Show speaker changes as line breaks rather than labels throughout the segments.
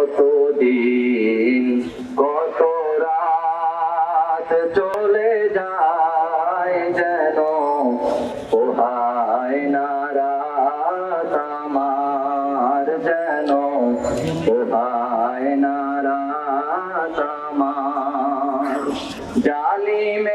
কতদিন, কত রাত চলে যায় যেন পোহায় না রাত আমার যেন পোহায় না রাত আমার। জালিমের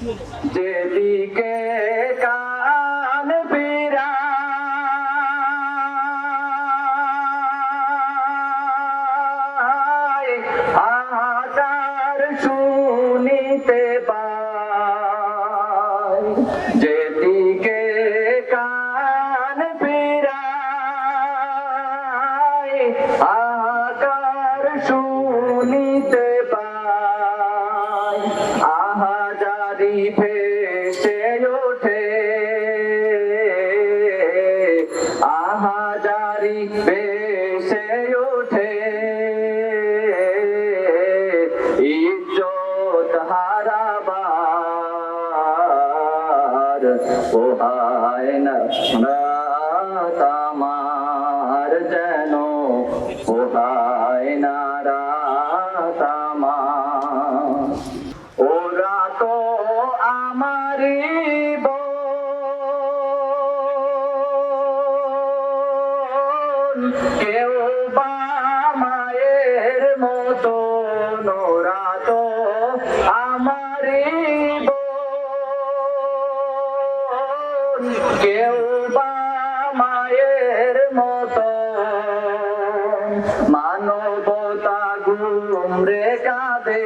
যেদিকে কান ফিরায় আকার শুনিতে পায়। যেদিকে কান ফিরায় আকার ভেসে ওঠে। আহাজারি ভেসে ওঠে। ইজ্জত হারাবার পোহায় না আমার যেন পোহায় বোন কেউ বা মায়ের মতো নোরা তো আমারই কেউ বা মায়ের মতো মানবতা গুমরে কাঁদে।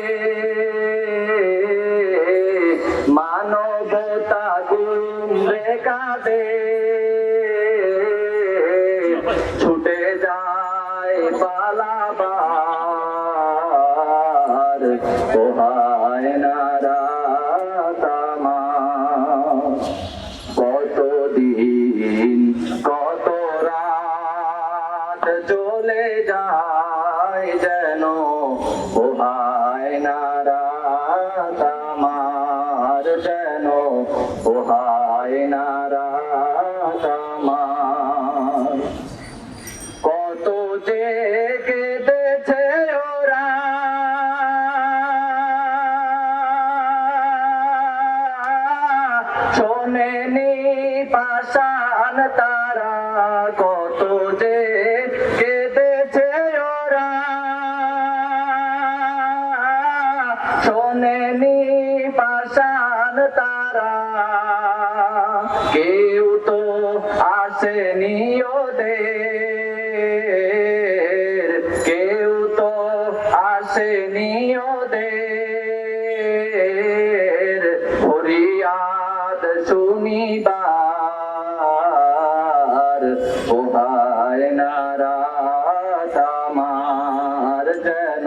মানবতা গুমরে কাঁদে। যায় যেন পোহায় না রাত আমার যেন আমার। কত যে কেঁদেছে ওরা। শোনেনি পাশান তারা কত যে শোনেনি পাশান তারা। কেউ তো আসেনি ওদের। কেউ তো আসেনি ওদের। ফরিয়াদ শুনিবার পোহায় নারাত আমার যেন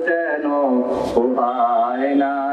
যেন উপায় না